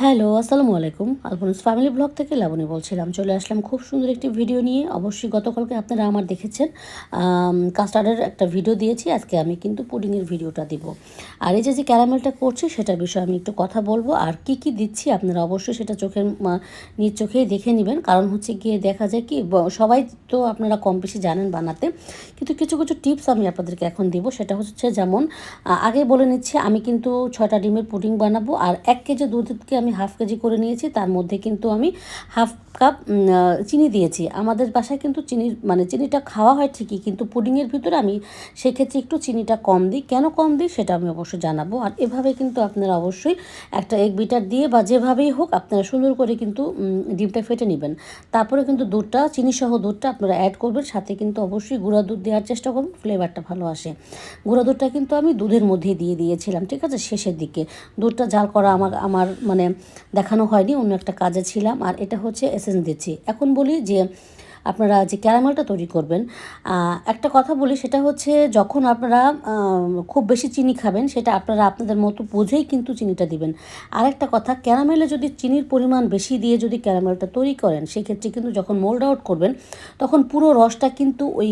Hello, আসসালামু আলাইকুম। Alphonse family blog থেকে লাবণী বলছিলাম। চলে আসলাম খুব সুন্দর একটি ভিডিও নিয়ে। অবশ্যই গতকালকে আপনারা আমার দেখেছেন। কাস্টার্ডের একটা ভিডিও দিয়েছি। আজকে আমি কিন্তু পুডিংয়ের ভিডিওটা দিব। আর এই যে যে ক্যারামেলটা করছি, সেটার বিষয়ে আমি একটু কথা বলব। আর কি কি দিচ্ছি আপনারা অবশ্যই সেটা চোখের নিজ চোখেই দেখে নেবেন। কারণ হচ্ছে গিয়ে দেখা যায় কি সবাই তো আপনারা কম বেশি জানেন বানাতে। কিন্তু কিছু কিছু টিপস আমি আপনাদেরকে এখন দিব। সেটা হচ্ছে যেমন আগে বলে নিচ্ছি, আমি কিন্তু ছটা ডিমের পুডিং বানাবো। আর এক কেজি দুধকে আমি হাফ কেজি করে নিয়েছি, তার মধ্যে কিন্তু আমি হাফ কাপ চিনি দিয়েছি। আমাদের বাসায় কিন্তু চিনি মানে চিনিটা খাওয়া হয় ঠিকই, কিন্তু পুডিংয়ের ভিতরে আমি সেক্ষেত্রে একটু চিনিটা কম দিই। কেন কম দিই সেটা আমি অবশ্যই জানাব। আর এভাবে কিন্তু আপনারা অবশ্যই একটা এগ বিটার দিয়ে বা যেভাবেই হোক আপনারা সুন্দর করে কিন্তু ডিমটা ফেটে নেবেন। তারপরে কিন্তু দুধটা চিনি সহ দুধটা আপনারা অ্যাড করবেন। সাথে কিন্তু অবশ্যই গুঁড়া দুধ দেওয়ার চেষ্টা করবেন ফ্লেভারটা ভালো আসে। গুঁড়া দুধটা কিন্তু আমি দুধের মধ্যে দিয়ে দিয়েছিলাম, ঠিক আছে? শেষের দিকে। দুধটা জাল করা আমার আমার মানে দেখানো হয়নি, অন্য একটা কাজে ছিলাম। আর এটা হচ্ছে এসেন্স দিচ্ছি। এখন বলি যে, আপনারা যে ক্যারামেলটা তৈরি করবেন একটা কথা বলি, সেটা হচ্ছে যখন আপনারা খুব বেশি চিনি খাবেন, সেটা আপনারা আপনাদের মতো বুঝেই কিন্তু চিনিটা দিবেন। আরেকটা কথা, ক্যারামেলে যদি চিনির পরিমাণ বেশি দিয়ে যদি ক্যারামেলটা তৈরি করেন, সেক্ষেত্রে কিন্তু যখন মোল্ড আউট করবেন, তখন পুরো রসটা কিন্তু ওই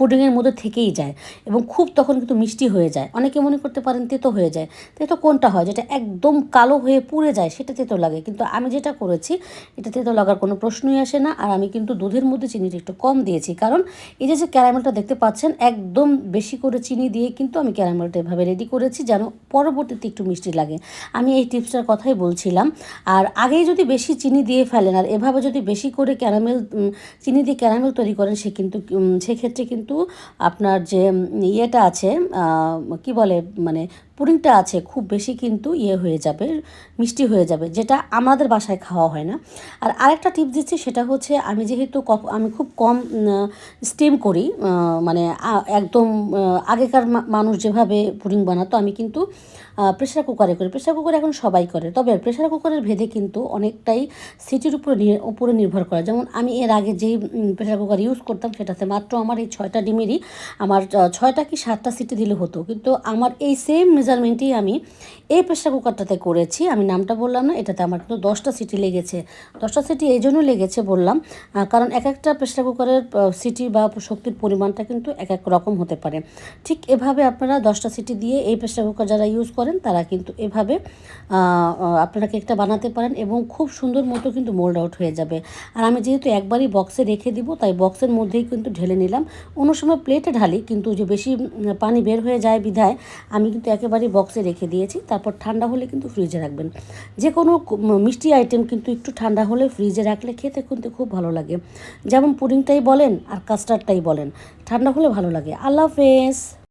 পুডিংয়ের মধ্যে থেকেই যায় এবং খুব তখন কিন্তু মিষ্টি হয়ে যায়। অনেকে মনে করতে পারেন তেতো হয়ে যায়। তেতো কোনটা হয়? যেটা একদম কালো হয়ে পুড়ে যায়, সেটা তেতো লাগে। কিন্তু আমি যেটা করেছি, এটা তেতো লাগার কোনো প্রশ্নই আসে না। আর আমি কিন্তু দুধের মধ্যে চিনিটা একটু কম দিয়েছি। কারণ এই যে যে ক্যারামেলটা দেখতে পাচ্ছেন, একদম বেশি করে চিনি দিয়ে কিন্তু আমি ক্যারামেলটা এভাবে রেডি করেছি যেন পরবর্তীতে একটু মিষ্টি লাগে। আমি এই টিপসটার কথাই বলছিলাম। আর আগেই যদি বেশি চিনি দিয়ে ফেলেন, আর এভাবে যদি বেশি করে ক্যারামেল চিনি দিয়ে ক্যারামেল তৈরি করেন, সে কিন্তু সেক্ষেত্রে কিন্তু আপনার যে ইয়েটা আছে কি বলে মানে পুডিংটা আছে, খুব বেশি কিন্তু ইয়ে হয়ে যাবে, মিষ্টি হয়ে যাবে, যেটা আমাদের বাসায় খাওয়া হয় না। আর আরেকটা টিপস দিচ্ছি, সেটা হচ্ছে আমি যেহেতু আমি খুব কম স্টিম করি মানে একদম আগেকার মানুষ যেভাবে পুডিং বানাতো, আমি কিন্তু প্রেশার কুকারে করি। প্রেশার কুকার এখন সবাই করে, তবে প্রেশার কুকারের ভেদে কিন্তু অনেকটাই সিটির উপরে উপরে নির্ভর করে। যেমন আমি এর আগে যেই প্রেশার কুকার ইউজ করতাম, সেটাতে মাত্র আমার এই ছয়টা ডিমেরই আমার ছয়টা কি সাতটা সিটি দিলে হতো। কিন্তু আমার এই সেম মেজারমেন্টই আমি এই প্রেশার কুকারটাতে করেছি। আমি নামটা বললাম না, এটাতে আমার কিন্তু দশটা সিটি লেগেছে। দশটা সিটি এই জন্য লেগেছে বললাম কারণ এক একটা প্রেশার কুকারের সিটি বা শক্তির পরিমাণটা কিন্তু এক এক রকম হতে পারে। ঠিক এভাবে আপনারা দশটা সিটি দিয়ে এই প্রেশার কুকার যারা ইউজ করেন, তারা কিন্তু এভাবে আপনারা কেকটা বানাতে পারেন এবং খুব সুন্দর মতো কিন্তু মোল্ড আউট হয়ে যাবে। আর আমি যেহেতু একবারই বক্সে রেখে দিব, তাই বক্সের মধ্যেই কিন্তু ঢেলে নিলাম। সময় প্লেটে ঢালি, কিন্তু যে বেশি পানি বের হয়ে যায় বিধায়, আমি কিন্তু একেবারে বক্সে রেখে দিয়েছি। তারপর ঠান্ডা হলে কিন্তু ফ্রিজে রাখবেন। যে কোনো মিষ্টি আইটেম কিন্তু একটু ঠান্ডা হলে ফ্রিজে রাখলে খেতে কিন্তু খুব ভালো লাগে। যেমন পুডিংটাই বলেন আর কাস্টার্ডটাই বলেন, ঠান্ডা হলে ভালো লাগে। আল্লাহ হাফেজ।